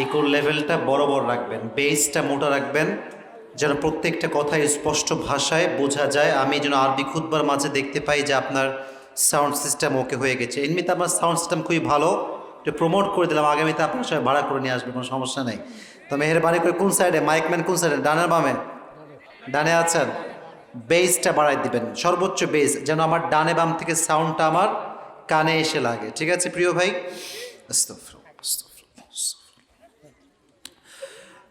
ইকোর লেভেলটা বড় বড় রাখবেন বেসটা মোটা রাখবেন যেন প্রত্যেকটা কথা স্পষ্ট ভাষায় বোঝা যায়। আমি যেন আরবি খুদবার মাঝে দেখতে পাই যে আপনার সাউন্ড সিস্টেম ওকে হয়ে গেছে। এমনিতে আপনার সাউন্ড সিস্টেম খুবই ভালো। একটু প্রমোট করে দিলাম আগামীতে আপনার সবাই ভাড়া করে নিয়ে আসবে কোনো সমস্যা নেই। তো মেহরবানি করে কোন সাইডে মাইকম্যান কোন সাইডে ডানের বামে? ডানে আছেন? বেসটা বাড়াই দিবেন সর্বোচ্চ বেস যেন আমার ডানে বাম থেকে সাউন্ডটা আমার কানে এসে লাগে। ঠিক আছে প্রিয় ভাই? আস্তাগফিরুল্লাহ,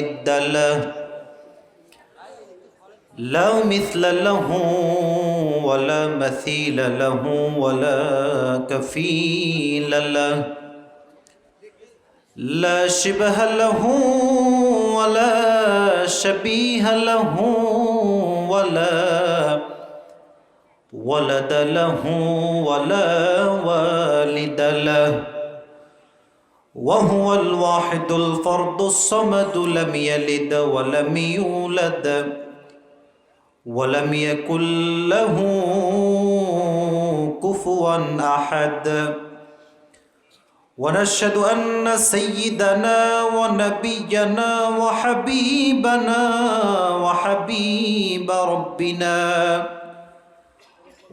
ند له لا مثل له ولا مثيل له ولا كفيل له. لا شبه له ولا شبيه له ولا ولد له ولا والد له. وهو الواحد الفرد الصمد لم يلد ولم يولد ولم يكن له كفوا أحد. ونشهد أن سيدنا ونبينا وحبيبنا وحبيب ربنا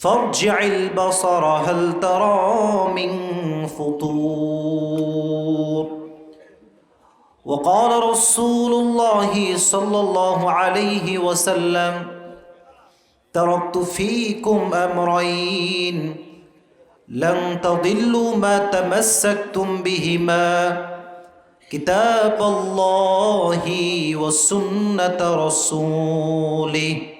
فارجع البصر هل ترى من فطور؟ وقال رسول الله صلى الله عليه وسلم تركت فيكم أمرين لن تضلوا ما تمسكتم بهما. كتاب الله وسنة رسوله.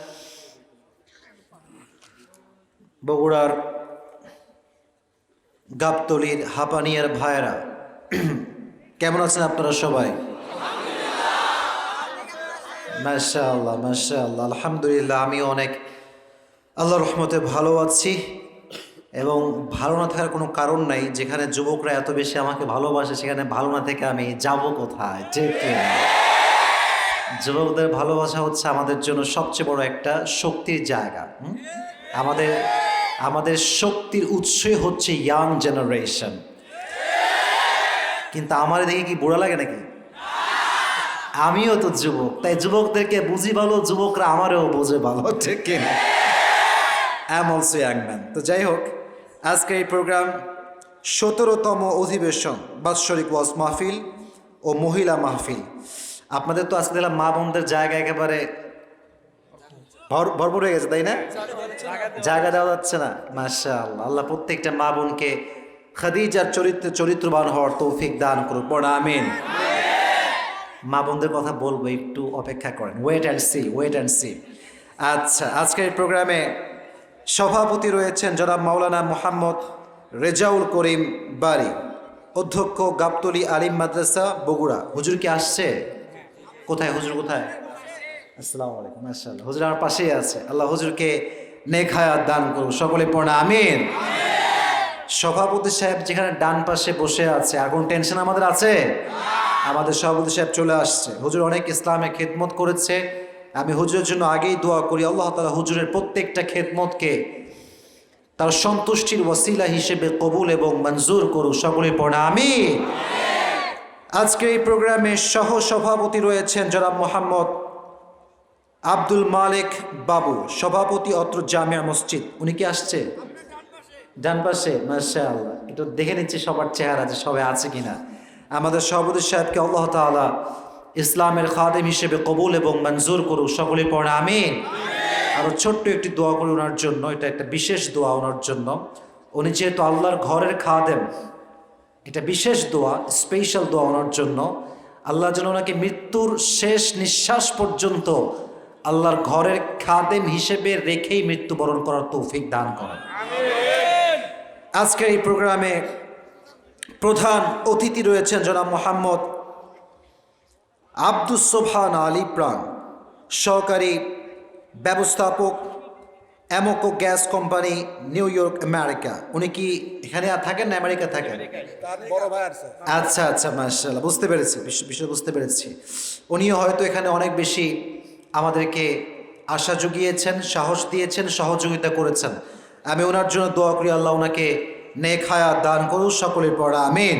বগুড়ার গাবতলির হাপানিয়ার ভাইরা কেমন আছেন আপনারা সবাই? মাশাআল্লাহ মাশাআল্লাহ, আলহামদুলিল্লাহ আমি অনেক আল্লাহর রহমতে ভালো আছি এবং ভালো না থাকার কোনো কারণ নাই। যেখানে যুবকরা এত বেশি আমাকে ভালোবাসে, সেখানে ভালো না থেকে আমি যাব কোথায়? ঠিক যুবকদের ভালোবাসা হচ্ছে আমাদের জন্য সবচেয়ে বড় একটা শক্তির জায়গা? আমাদের আমাদের শক্তির উৎসই হচ্ছে ইয়াং জেনারেশন কিন্তু আমার দেখে কি বুড়া লাগে নাকি? আমিও তো যুবক, তাই যুবকদেরকে বুঝি ভালো, যুবকরা আমারও বোঝে ভালো, ঠিক অ্যাম অলসো ইয়াং ম্যান তো যাই হোক, আজকের এই প্রোগ্রাম সতেরোতম অধিবেশন, বাৎসরিক ওয়াজ মাহফিল ও মহিলা মাহফিল। আপনাদের তো আজকে দেখলাম মা বোনদের জায়গা একেবারে ভর- ভরপুর হয়ে গেছে, তাই না? জায়গা দেওয়া যাচ্ছে না। মাশা আল্লাহ আল্লাহ প্রত্যেকটা মা বোনকে খাদিজার চরিত্রে চরিত্রবান হওয়ার তৌফিক দান করুক। পড়া আমিন। মা বোনদের কথা বলব একটু অপেক্ষা করেন। Wait and see wait and see আচ্ছা আজকের প্রোগ্রামে সভাপতি রয়েছেন জনাব মাওলানা মোহাম্মদ রেজাউল করিম বাড়ি অধ্যক্ষ গাবতলি আলিম মাদ্রাসা বগুড়া। হুজুর কি আসছে? কোথায়? হুজুর কোথায়? আসসালামু আলাইকুম মাশাআল্লাহ। হুজুর আমার পাশেই আছে। আল্লাহ হুজুরকে নেক হায়াত দান করুন। সকলে পড়া আমিন। সভাপতি সাহেব যেখানে ডান পাশে বসে আছে আর কোনো টেনশন আমাদের আছে? আমাদের সভাপতি সাহেব চলে আসছে। হুজুর অনেক ইসলামে খেদমত করেছে। আমি হুজুরের জন্য আগেই দোয়া করি আল্লাহ তালা হুজুরের প্রত্যেকটা খেদমতকে তার সন্তুষ্টির ওসিলা হিসেবে কবুল এবং মঞ্জুর করুক। সকলে পড়া আমি আজকে এই প্রোগ্রামে সহ সভাপতি রয়েছেন জনাব মোহাম্মদ আব্দুল মালিক বাবু সভাপতি অত্র জামিয়া মসজিদ। উনি কি আসছে? ডান পাশে মাসা আল্লাহ একটু দেখে নিচ্ছি সবার চেহারা যে সবাই আছে কিনা। আমাদের সভাপতি সাহেবকে আল্লাহ তাআলা ইসলামের খাদেম হিসেবে কবুল এবং মঞ্জুর করুক সকলে পড়ে আমি আরও ছোট্ট একটি দোয়া করি ওনার জন্য এটা একটা বিশেষ দোয়া ওনার জন্য। উনি যেহেতু আল্লাহর ঘরের খাদেম এটা বিশেষ দোয়া স্পেশাল দোয়া ওনার জন্য। আল্লাহ যেন ওনাকে মৃত্যুর শেষ নিঃশ্বাস পর্যন্ত আল্লাহর ঘরের খাদেম হিসেবে রেখেই মৃত্যুবরণ করার তৌফিক দান করেন। আজকের এই প্রোগ্রামে প্রধান অতিথি রয়েছেন জনাব মোহাম্মদ আব্দুস সোবহান আলী প্রাণ সহকারী ব্যবস্থাপক Amoco gas company New York America. উনি কি এখানে আর থাকেন না আমেরিকা থাকেন? আচ্ছা আচ্ছা মার্শাল্লাহ বুঝতে পেরেছি বিষয় বুঝতে পেরেছি। উনিও হয়তো এখানে অনেক বেশি আমাদেরকে আশা জুগিয়েছেন, সাহস দিয়েছেন, সহযোগিতা করেছেন। আমি ওনার জন্য দোয়া করি, আল্লাহ ওনাকে নেক হায়াত দান করুন সকলের পড়া আমিন।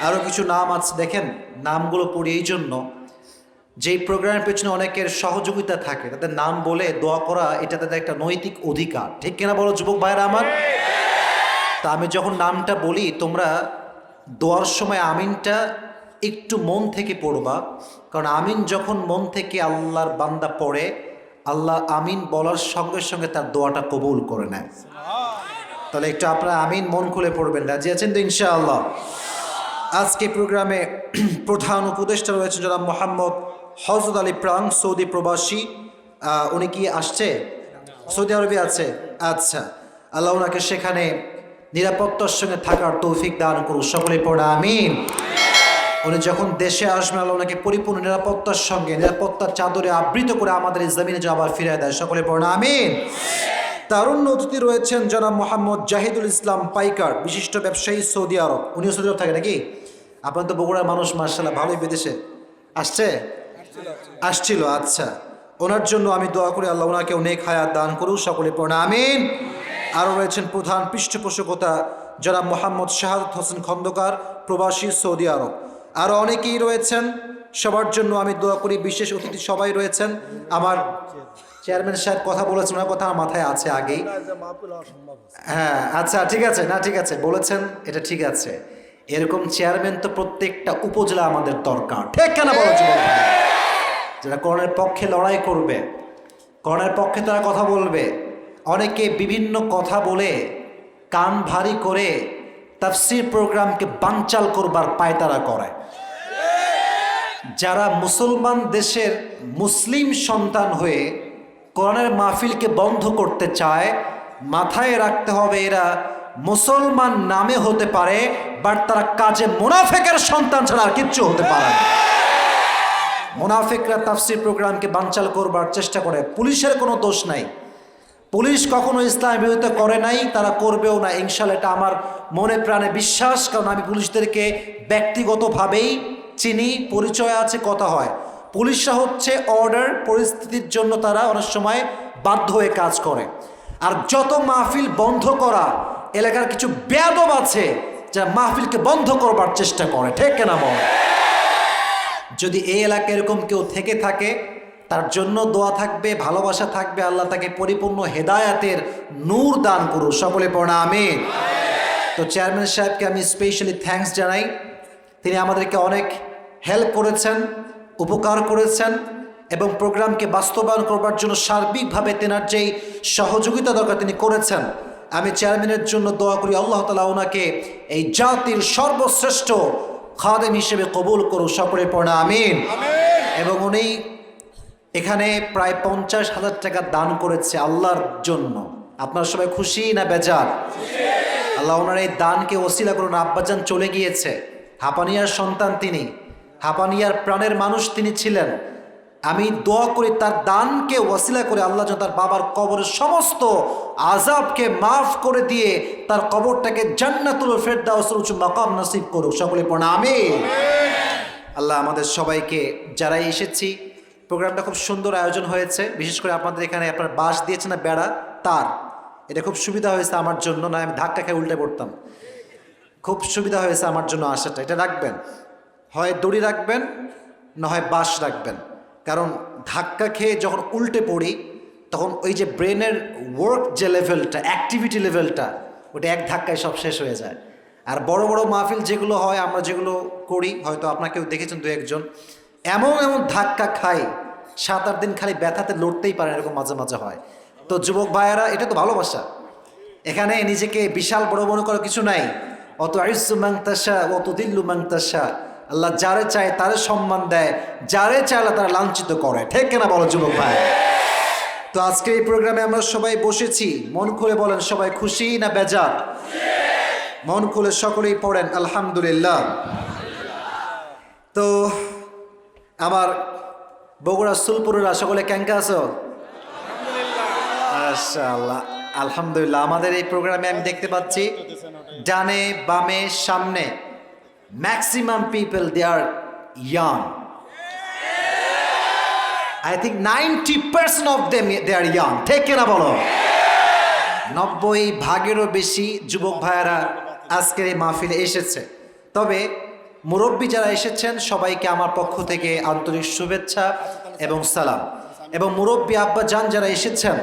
আরও কিছু নাম আছে, দেখেন, নামগুলো পড়ি এই জন্য। যেই প্রোগ্রামের পেছনে অনেকের সহযোগিতা থাকে, তাদের নাম বলে দোয়া করা, এটা তাদের একটা নৈতিক অধিকার। ঠিক কিনা বলো, যুবক ভাইরা আমার? তা আমি যখন নামটা বলি, তোমরা দোয়ার সময় আমিনটা একটু মন থেকে পড়বা। কারণ আমিন যখন মন থেকে আল্লাহর বান্দা পড়ে, আল্লাহ আমিন বলার সঙ্গে সঙ্গে তার দোয়াটা কবুল করে নেয়। তাহলে একটু আপনারা আমিন মন খুলে পড়বেন। রাজি আছেন তো ইনশাআল্লাহ? আজকে প্রোগ্রামে প্রধান উপদেষ্টা রয়েছেন জনাব মোহাম্মদ হজরত আলী প্রাং, সৌদি প্রবাসী। উনি কি আসছে? সৌদি আরবে আছে। আচ্ছা। আল্লাহ ওনাকে সেখানে নিরাপত্তার সঙ্গে থাকার তৌফিক দান করুন সকলে পড়া আমিন। উনি যখন দেশে আসবেন, আল্লাহ ওনাকে পরিপূর্ণ নিরাপত্তার সঙ্গে, নিরাপত্তার চাদরে আবৃত করে আমাদের এই জমিনে যে আবার ফিরে দেয়। সকলে পড়া আমিন। তারুণ্য অতিথি রয়েছেন জনাব মোহাম্মদ জাহিদুল ইসলাম পাইকার, বিশিষ্ট ব্যবসায়ী সৌদি আরব। উনিও সৌদি আরব থাকে নাকি? আপনার তো বগুড়ার মানুষ মার্শাল্লাহ ভালোই বিদেশে। আসছে? আসছিল আচ্ছা। ওনার জন্য আমি দোয়া করি, আল্লাহ ওনাকে অনেক হায়াত দান করুক, সকলে পড়া আমিন। আরও রয়েছেন প্রধান পৃষ্ঠপোষকতা জনাব মোহাম্মদ শাহাদত হোসেন খন্দকার, প্রবাসী সৌদি আরব। আরও অনেকেই রয়েছেন, সবার জন্য আমি দোয়া করি, বিশেষ অতিথি সবাই রয়েছেন আমার চেয়ারম্যান সাহেব কথা বলেছেন, ওনার কথা আমার মাথায় আছে আগেই। হ্যাঁ আচ্ছা ঠিক আছে, না, ঠিক আছে, বলেছেন, এটা ঠিক আছে এরকম চেয়ারম্যান তো প্রত্যেকটা উপজেলা আমাদের দরকার ঠিক কেন বলো? যারা করণের পক্ষে লড়াই করবে করণের পক্ষে তারা কথা বলবে অনেকে বিভিন্ন কথা বলে, কান ভারী করে তাফসির প্রোগ্রামকে বানচাল করবার পায়তারা করে। যারা মুসলমান দেশের মুসলিম সন্তান হয়ে কোরআনের মাহফিলকে বন্ধ করতে চায়, মাথায় রাখতে হবে এরা মুসলমান নামে হতে পারে, বাট তারা কাজে মুনাফেকের সন্তান ছাড়া আর কিচ্ছু হতে পারে না। মুনাফিকরা তাফসির প্রোগ্রামকে বানচাল করবার চেষ্টা করে, পুলিশের কোনো দোষ নাই। পুলিশ কখনো ইসলামের বিরোধিতা করে নাই, তারা করবেও না। ইনশাল এটা আমার মনে প্রাণে বিশ্বাস, কারণ আমি পুলিশদেরকে ব্যক্তিগতভাবেই চিনি, পরিচয় আছে, কথা হয়। পুলিশরা হচ্ছে অর্ডার পরিস্থিতির জন্য তারা অনেক সময় বাধ্য হয়ে কাজ করে। আর যত মাহফিল বন্ধ করা, এলাকার কিছু বেয়াদব আছে, যারা মাহফিলকে বন্ধ করবার চেষ্টা করে, ঠিক কেনা বল? যদি এই এলাকায় এরকম কেউ থেকে থাকে তার জন্য দোয়া থাকবে ভালোবাসা থাকবে আল্লাহ তাকে পরিপূর্ণ হেদায়াতের নূর দান করুন সকলে পড়া আমি তো চেয়ারম্যান সাহেবকে আমি স্পেশালি থ্যাঙ্কস জানাই। তিনি আমাদেরকে অনেক হেল্প করেছেন উপকার করেছেন এবং প্রোগ্রামকে বাস্তবায়ন করবার জন্য সার্বিকভাবে তেনার যেই সহযোগিতা দরকার তিনি করেছেন আমি চেয়ারম্যানের জন্য দোয়া করি আল্লাহ তালা ওনাকে এই জাতির সর্বশ্রেষ্ঠ খাদেম হিসেবে কবুল করুন সকলে পড়া আমিন। এবং উনি এখানে প্রায় পঞ্চাশ হাজার টাকা দান করেছে আল্লাহর জন্য। আপনার সবাই খুশি না বেজার? আল্লাহ ওনার এই দানকে ওসিলা করুন। আব্বাজান চলে গিয়েছে। হাপানিয়ার সন্তান তিনি। হাপানিয়ার প্রাণের মানুষ তিনি ছিলেন। আমি দোয়া করি তার দানকে ওয়াসিলা করে আল্লাহ যেন তার বাবার কবরের সমস্ত আজাবকে মাফ করে দিয়ে তার কবরটাকে জান্নাতুল ফেরদাউসের উঁচু মাকাম নসিব করুক। সকলে পড়া আল্লাহ আমাদের সবাইকে যারা এসেছি প্রোগ্রামটা খুব সুন্দর আয়োজন হয়েছে। বিশেষ করে আপনাদের এখানে আপনার বাস দিয়েছে না বেড়া, তার। এটা খুব সুবিধা হয়েছে আমার জন্য, না আমি ধাক্কা খেয়ে উল্টে পড়তাম। খুব সুবিধা হয়েছে আমার জন্য আসাটা এটা রাখবেন। হয় দড়ি রাখবেন, না হয় বাস রাখবেন। কারণ ধাক্কা খেয়ে যখন উল্টে পড়ি, তখন ওই যে ব্রেনের ওয়ার্ক যে লেভেলটা অ্যাক্টিভিটি লেভেলটা ওটা এক ধাক্কায় সব শেষ হয়ে যায়। আর বড় বড় মাহফিল যেগুলো হয়, আমরা যেগুলো করি, হয়তো আপনাকেও দেখেছেন দু একজন এমন এমন ধাক্কা খাই সাত আট দিন খালি ব্যথাতে লড়তেই পারে এরকম মাঝে মাঝে হয়। তো যুবক ভাইয়েরা, এটা তো ভালোবাসা। এখানে নিজেকে বিশাল বড় মনে করার কিছু নাই। অত আইসু মাংতাসা অত দিল্লু মাংতাসা আল্লাহ যারে চায় তারে সম্মান দেয়, যারে চায় আল্লাহ তারা লাঞ্ছিত করে। ঠিক কেনা বলো যুবক ভাই? তো আজকে এই প্রোগ্রামে আমরা সবাই বসেছি। মন খুলে বলেন, সবাই খুশি না বেজার? মন খুলে সকলেই পড়েন, আলহামদুলিল্লাহ। তো আমার বগুড়া সুলপুরেরা সকলে ক্যাঙ্কা আছো? মাশাআল্লাহ আলহামদুলিল্লাহ। আমাদের এই প্রোগ্রামে আমি দেখতে পাচ্ছি ডানে বামে সামনে maximum people they are young I think ninety percent of them they are young ঠিক কিনা বলো। নব্বই ভাগেরও বেশি যুবক ভাইয়েরা আজকের এই মাহফিলে এসেছে। তবে মুরব্বী যারা এসেছেন, সবাইকে আমার পক্ষ থেকে আন্তরিক শুভেচ্ছা এবং সালাম। এবং মুরব্বী আব্বা যান যারা এসেছেন,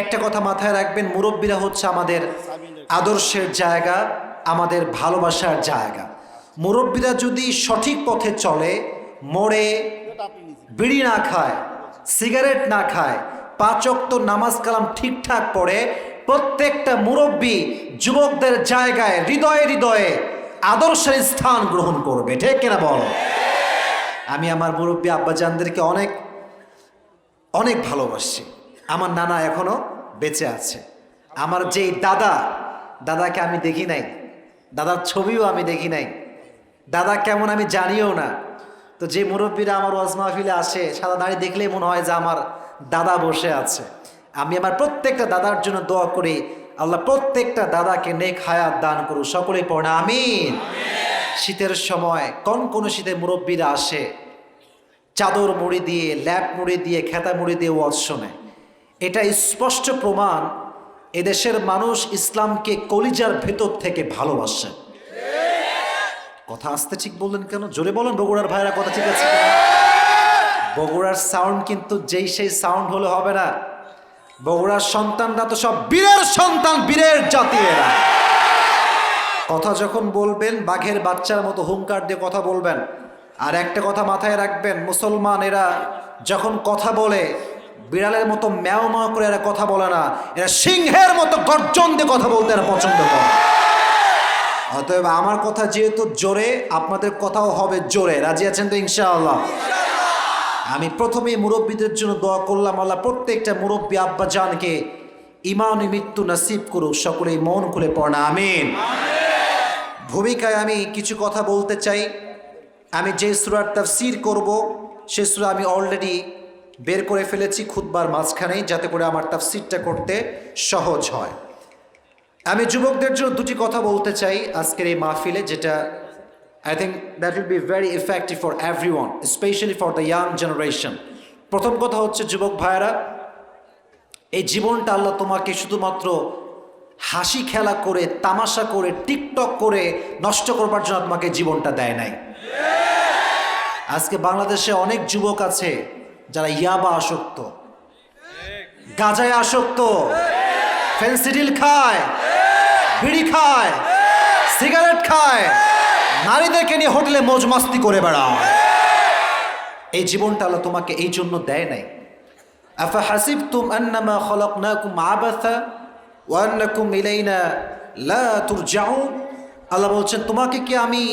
একটা কথা মাথায় রাখবেন, মুরব্বীরা হচ্ছে আমাদের আদর্শের জায়গা, আমাদের ভালোবাসার জায়গা। মুরব্বীরা যদি সঠিক পথে চলে মোড়ে বিড়ি না খায়, সিগারেট না খায় পাঁচক্ত নামাজ কালাম ঠিকঠাক পড়ে, প্রত্যেকটা মুরব্বী যুবকদের জায়গায়, হৃদয়ে হৃদয়ে আদর্শের স্থান গ্রহণ করবে, ঠিক কিনা বল? আমি আমার মুরব্বী আব্বাজানদেরকে অনেক অনেক ভালোবাসি। আমার নানা এখনও বেঁচে আছে। আমার যেই দাদা, দাদাকে আমি দেখি নাই, দাদার ছবিও আমি দেখি নাই, দাদা কেমন আমি জানিও না। তো যে মুরব্বীরা আমার ওয়াজ আসে, সাদা দাঁড়িয়ে দেখলেই মনে হয় যে আমার দাদা বসে আছে। আমি আমার প্রত্যেকটা দাদার জন্য দোয়া করি আল্লাহ প্রত্যেকটা দাদাকে নেক হায়াত দান করুন সকলেই পড়া, আমিন। শীতের সময় কোন কোন শীতে মুরব্বীরা আসে, চাদর মুড়ি দিয়ে, ল্যাপ মুড়ি দিয়ে, খেতা মুড়ি দিয়ে ওয়াজ শোনে। এটা স্পষ্ট প্রমাণ, এদেশের মানুষ ইসলামকে কলিজার ভেতর থেকে ভালোবাসে। কথা আসতে ঠিক বললেন কেন? জোরে বলেন, বগুড়ার ভাইরা, কথা ঠিক আছে বগুড়ার সাউন্ড কিন্তু যেই সেই সাউন্ড হলে হবে না। বগুড়ার সন্তানরা তো সব বীরের সন্তান, বীরের জাতি এরা। কথা যখন বলবেন, বাঘের বাচ্চার মতো হুঙ্কার দিয়ে কথা বলবেন, আর একটা কথা মাথায় রাখবেন, মুসলমান এরা যখন কথা বলে, বিড়ালের মতো ম্যাও ম্যাও করে এরা কথা বলে না, এরা সিংহের মতো গর্জন দিয়ে কথা বলতে এরা পছন্দ করে। অতএব আমার কথা যেহেতু জোরে, আপনাদের কথাও হবে জোরে। রাজি আছেন তো ইনশাআল্লাহ? আমি প্রথমেই মুরব্বীদের জন্য দোয়া করলাম, আল্লাহ প্রত্যেকটা মুরব্বী আব্বা জানকে ইমানি মৃত্যু নাসিব করুক, সকলেই মন খুলে পড়না আমিন। ভূমিকায় আমি কিছু কথা বলতে চাই। আমি যে সুরার তাফসির করব, সে সুরা আমি অলরেডি বের করে ফেলেছি খুদবার মাঝখানেই, যাতে করে আমার তাফসিরটা করতে সহজ হয়। আমি যুবকদের জন্য দুটি কথা বলতে চাই আজকের এই মাহফিলে, যেটা I think that will be very effective for everyone specially for the young generation প্রথম কথা হচ্ছে, যুবক ভাইয়েরা, এই জীবনটা আল্লাহ তোমাকে শুধুমাত্র হাসি খেলা করে, তামাশা করে, টিকটক করে নষ্ট করবার জন্য তোমাকে জীবনটা দেয় নাই। আজকে বাংলাদেশে অনেক যুবক আছে যারা ইয়াবা আসক্ত, গাজায় আসক্ত ফেন্সিডিল খায়, বিড়ি খায়, সিগারেট খায় নারীদেরকে নিয়ে হোটেলে মজ মাস্তি করে বেড়ায় এই জীবনটা আল্লাহ তোমাকে এই জন্য দেয় নাই। আফা হাসিবতুম আন্নামা খলাকনাকুম আবাথা ওয়া আন্নাকুম ইলাইনা লা তুরজাউন। আল্লাহ বলছেন, তোমাকে কি আমি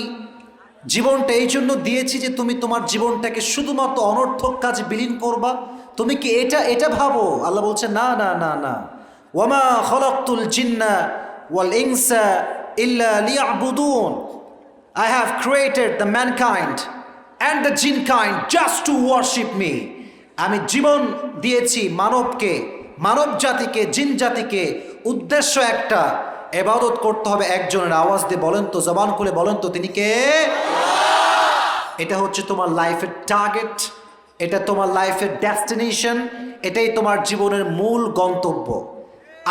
জীবনটা এই জন্য দিয়েছি যে তুমি তোমার জীবনটাকে শুধুমাত্র অনর্থক কাজে বিলীন করবা? তুমি কি এটা এটা ভাবো? আল্লাহ বলছে না না না না। ওয়ামা খলাকতুল জিন্না ওয়াল ইনসা ইল্লা লিয়াবুদুন। I have created the mankind and the jinn kind just to worship me. আমি জীবন দিয়েছি মানবকে, মানব জাতিকে, জিন জাতিকে। উদ্দেশ্য একটা, এবাদত করতে হবে একজনের আওয়াজ দিয়ে। বলেন তো, জবান খুলে বলেন তো তিনি কে? এটা হচ্ছে তোমার লাইফের টার্গেট এটা তোমার লাইফের ডেস্টিনেশন এটাই তোমার জীবনের মূল গন্তব্য।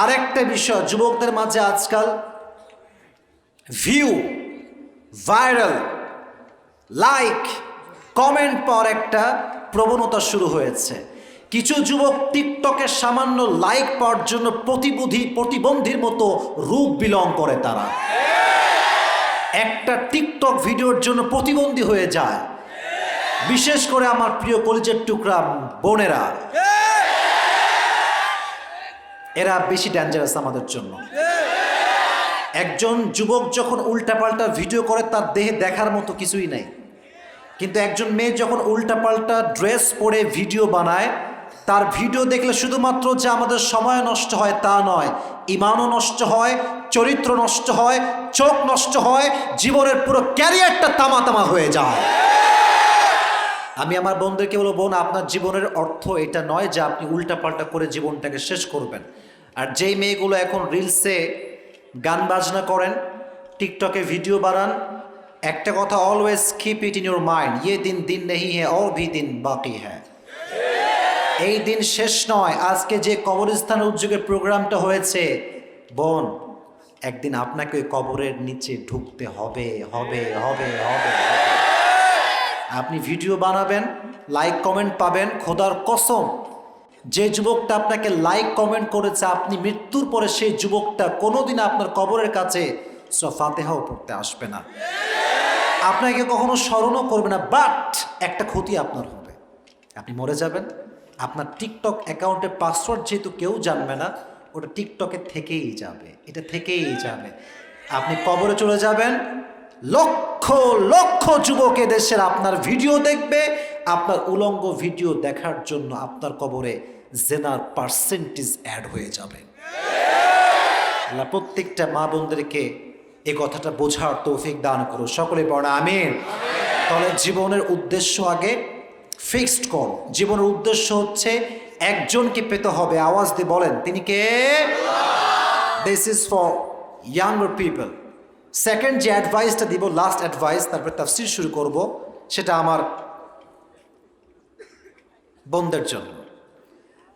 আরেকটা বিষয়, যুবকদের মাঝে আজকাল ভিউ ভাইরাল। লাইক, কমেন্ট পাওয়ার একটা প্রবণতা শুরু হয়েছে। কিছু যুবক টিকটকের সামান্য লাইক পাওয়ার জন্য প্রতিবন্ধী প্রতিবন্ধীর মতো রূপ বিলং করে তারা। একটা টিকটক ভিডিওর জন্য প্রতিবন্ধী হয়ে যায়। বিশেষ করে আমার প্রিয় কলিজের টুকরা বোনেরা। এরা বেশি ডেঞ্জারাস আমাদের জন্য। একজন যুবক যখন উল্টাপাল্টা ভিডিও করে, তার দেহে দেখার মতো কিছুই নাই। কিন্তু একজন মেয়ে যখন উল্টাপাল্টা ড্রেস পরে ভিডিও বানায়, তার ভিডিও দেখলে শুধুমাত্র যে আমাদের সময় নষ্ট হয় তা নয়, ইমানও নষ্ট হয়, চরিত্র নষ্ট হয়, চোখ নষ্ট হয়, জীবনের পুরো ক্যারিয়ারটা তামা তামা হয়ে যায়। আমি আমার বন্ধুকে বলব, বোন, আপনার জীবনের অর্থ এটা নয় যে আপনি উল্টাপাল্টা করে জীবনটাকে শেষ করবেন। আর যেই মেয়েগুলো এখন রিলসে গান বাজনা করেন, টিকটকে ভিডিও বানান। একটা কথা always keep it in your mind ইয়ে দিন দিন নেই হ্যাঁ ও ভি দিন বাকি হ্যাঁ এই দিন শেষ নয়, আজকে যে কবরস্থান উদ্যোগের প্রোগ্রামটা হয়েছে, বোন, একদিন আপনাকে কবরের নিচে ঢুকতে হবে হবে হবে হবে। আপনি ভিডিও বানাবেন লাইক কমেন্ট পাবেন, খোদার কসম। যে যুবকটা আপনাকে লাইক কমেন্ট করেছে, আপনি মৃত্যুর পরে সেই যুবকটা কোনোদিন আপনার কবরের কাছে সূরা ফাতেহাও পড়তে আসবে না। আপনাকে কখনো স্মরণও করবে না বাট একটা ক্ষতি আপনার হবে। আপনি মরে যাবেন। আপনার টিকটক অ্যাকাউন্টের পাসওয়ার্ড যেহেতু কেউ জানবে না, ওটা টিকটকে থেকেই যাবে। এটা থেকেই যাবে। আপনি কবরে চলে যাবেন। লক্ষ লক্ষ যুবক দেশের আপনার ভিডিও দেখবে। আপনার উলঙ্গ ভিডিও দেখার জন্য আপনার কবরে জেনার পার্সেন্টেজ অ্যাড হয়ে যাবে। আল্লাহ প্রত্যেকটা মা বোনদেরকে এই কথাটা বোঝার তৌফিক দান করো সকলে পড়া আমিন। তাহলে জীবনের উদ্দেশ্য আগে ফিক্সড কর। জীবনের উদ্দেশ্য হচ্ছে একজনকে পেতে হবে। আওয়াজ দিয়ে বলেন, তিনি কে? This is for younger people second যে অ্যাডভাইসটা দিব লাস্ট অ্যাডভাইস তারপরে তাফসির শুরু করব, সেটা আমার বন্ধের জন্য।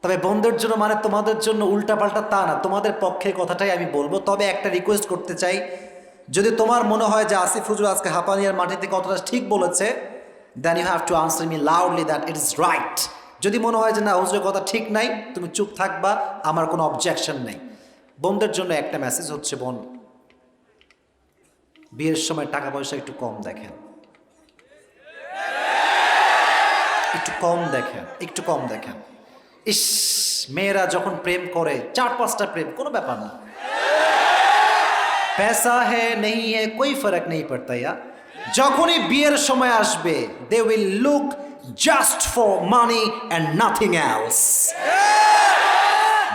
তবে বন্ধুর জন্য মানে তোমাদের জন্য উল্টাপাল্টা তা না, তোমাদের পক্ষের কথাটাই আমি বলব। তবে একটা রিকোয়েস্ট করতে চাই, যদি তোমার মনে হয় যে আসিফ হুজুর আজকে হাপানিয়ার মাটিতে কথাটা ঠিক বলেছে then you have to answer me loudly that it is right যদি মনে হয় যে না, হুজুরের কথা ঠিক নাই, তুমি চুপ থাকবা, আমার কোনো অবজেকশন নেই। বোনদের জন্য একটা মেসেজ হচ্ছে, বোন, বিয়ের সময় টাকা পয়সা একটু কম দেখেন। একটু কম দেখেন, একটু কম দেখেন। ইস, মেয়েরা যখন প্রেম করে, চার পাঁচটা প্রেম, কোনো ব্যাপার না। পেসা হে নেই হে কই ফরক নেই পড়তা ইয়া। যখনই বিয়ের সময় আসবে they will look just for money and nothing else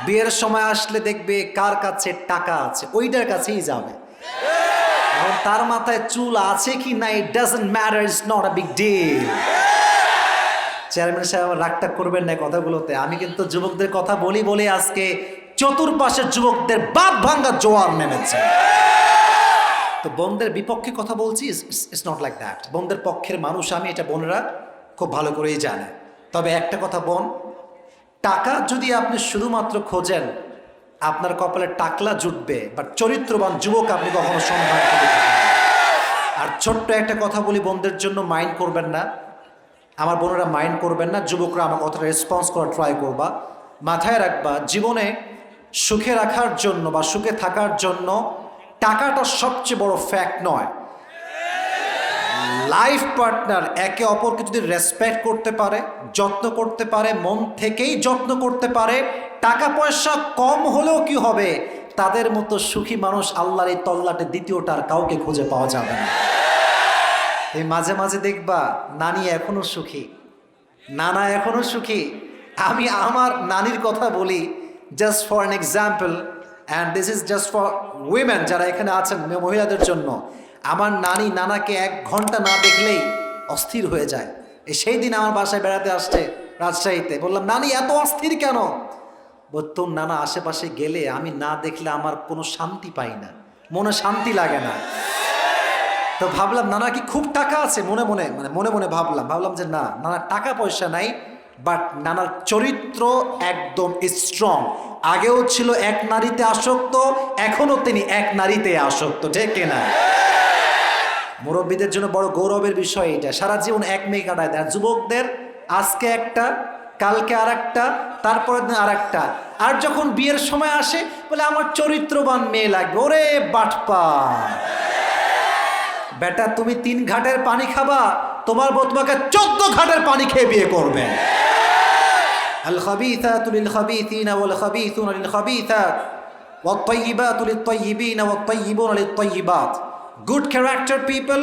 বিয়ের সময় আসলে দেখবে কার কাছে টাকা আছে, ওইটার কাছেই যাবে। তার মাথায় চুল আছে কি নাই doesn't matter is not a big deal chairman সাহেব আমার রাগটা করবেন না কথাগুলোতে। আমি কিন্তু যুবকদের কথা বলি বলে আজকে চতুর্পাশের যুবকদের বাদ ভাঙ্গা জোয়ার নেমেছে। তো বোনদের বিপক্ষে কথা বলছি ইটস নট লাইক দ্যাট বোনদের পক্ষের মানুষ আমি, এটা বোনেরা খুব ভালো করেই জানে। তবে একটা কথা বোন, টাকা যদি আপনি শুধুমাত্র খোঁজেন, আপনার কপালে টাকলা জুটবে বাট চরিত্রবান যুবক আপনি কখনো সন্ধান আর ছোট্ট একটা কথা বলি, বোনদের জন্য মাইন্ড করবেন না। আমার বোনেরা মাইন্ড করবেন না, যুবকরা আমার কথাটা রেসপন্স করার ট্রাই করবা। মাথায় রাখবা, জীবনে সুখে রাখার জন্য বা সুখে থাকার জন্য টাকাটা সবচেয়ে বড় ফ্যাক্ট নয়। লাইফ পার্টনার একে অপরকে যদি রেসপেক্ট করতে পারে, যত্ন করতে পারে, মন থেকেই যত্ন করতে পারে, টাকা পয়সা কম হলেও কি হবে? তাদের মতো সুখী মানুষ আল্লাহর এই তল্লাটে দ্বিতীয়টা আর কাউকে খুঁজে পাওয়া যাবে না। এই মাঝে মাঝে দেখবা, নানি এখনও সুখী। নানা এখনও সুখী। আমি আমার নানির কথা বলি just for an example and this is just for women যারা এখানে আছেন মহিলাদের জন্য। আমার নানি নানাকে এক ঘণ্টা না দেখলেই অস্থির হয়ে যায়। সেই দিন আমার বাসায় বেড়াতে আসছে রাজশাহীতে। বললাম, নানি, এত অস্থির কেন? তোর নানা, আশেপাশে গেলে আমি না দেখলে আমার কোনো শান্তি পাই না। মনে শান্তি লাগে না। তো ভাবলাম, নানা কি খুব টাকা আছে? মনে মনে মানে মনে মনে ভাবলাম ভাবলাম যে না নানা টাকা পয়সা নাই বাট নানার চরিত্র একদম স্ট্রং আগেও ছিল এক নারীতে আসক্ত, এখনও তিনি এক নারীতে আসক্ত, ঠিক কিনা? মুরব্বীদের জন্য বড় গৌরবের বিষয় এটা। সারা জীবন এক মেয়ে কাটায় দেয় যুবকদের আজকে একটা, কালকে আর একটা তারপরের দিন আর একটা আর যখন বিয়ের সময় আসে, বলে, আমার চরিত্রবান মেয়ে লাগবে। ওরে বাটপা! বেটা তুমি তিন ঘাটের পানি খাবা তোমার বউ তোমাকে চোদ্দ ঘাটের পানি খেয়ে বিয়ে করবে আল খাবিথাতু লিল খাবিথিনা ওয়াল খাবিথুনা লিল খাবিথাত والطيبات للطيبين والطيبون للطيبات good character people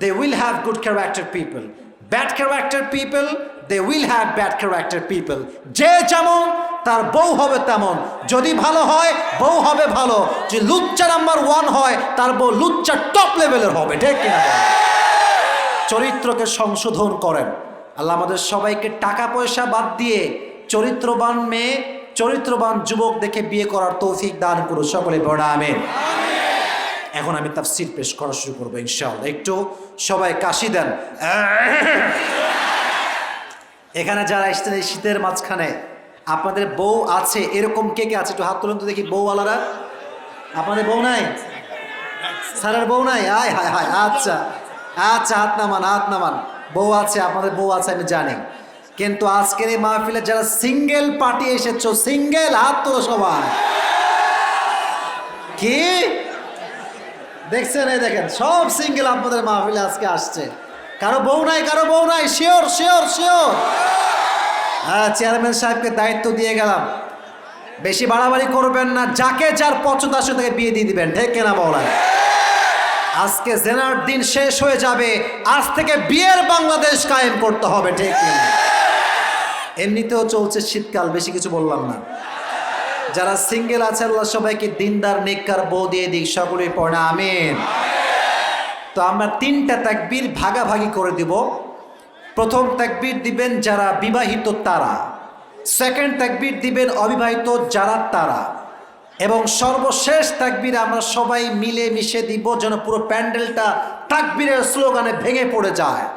they will have good character people bad character people they will have bad character people যে যেমন তার বউ হবে তেমন। যদি ভালো হয়, বউ হবে ভালো। যে লুচ্চা নাম্বার ওয়ান হয়, তার বউ লুচ্চা টপ লেভেলের হবে, ঠিক কিনা চরিত্রকে সংশোধন করেন। আল্লাহ আমাদের সবাইকে টাকা পয়সা বাদ দিয়ে চরিত্রবান মেয়ে, চরিত্রবান যুবক দেখে বিয়ে করার তৌফিক দান করুন। সকলে বড় আমেন। এখন আমি তাফসির পেশ করা শুরু করব ইনশাআল্লাহ। একটু সবাই কাশি দেন। এখানে যারা এসছেন এই শীতের মাঝখানে আপনাদের বউ আছে? এরকম কে কে আছে? একটু হাত তুলুন তো দেখি, বউওয়ালারা। আপনাদের বউ নাই? স্যারের বউ নাই? আয়, হায় হায় আচ্ছা। আচ্ছা হাত নামান হাত নামান। বউ আছে, আপনাদের বউ আছে, আমি জানি। কিন্তু আজকের এই মাহফিলে যারা সিঙ্গেল পার্টি এসেছ, সিঙ্গেল, হাত তোলো সবাই। কি? দেখছেন, এই দেখেন, সব সিঙ্গেল আপনাদের মাহফিলে আজকে আসছে। কারও বউ নাই, কারও বউ নাই, শিওর শিওর শিওর। হ্যাঁ চেয়ারম্যান সাহেবকে দায়িত্ব দিয়ে গেলাম। বেশি বাড়াবাড়ি করবেন না, যাকে যার পছন্দ আসে তাকে বিয়ে দিয়ে দিবেন, ঠিক কেনা বলা আজকে জেনার দিন শেষ হয়ে যাবে, আজ থেকে বিয়ের বাংলাদেশ কায়েম করতে হবে, ঠিক এমনিতেও চলছে শীতকাল, বেশি কিছু বললাম না। যারা সিঙ্গেল আছে, আল্লাহ সবাইকে দিনদার, নেককার বউ দিয়ে দিক, সকলেই পড়া, আমিন। তো আমরা তিনটা তাকবীর ভাগাভাগি করে দিব। প্রথম তাকবির দিবেন যারা বিবাহিত তারা। সেকেন্ড তাকবির দিবেন অবিবাহিত যারা তারা। এবং সর্বশেষ তাকবির আমরা সবাই মিলে মিশে দিব যেন পুরো প্যান্ডেলটা তাকবিরের স্লোগানে ভেঙে পড়ে যায়।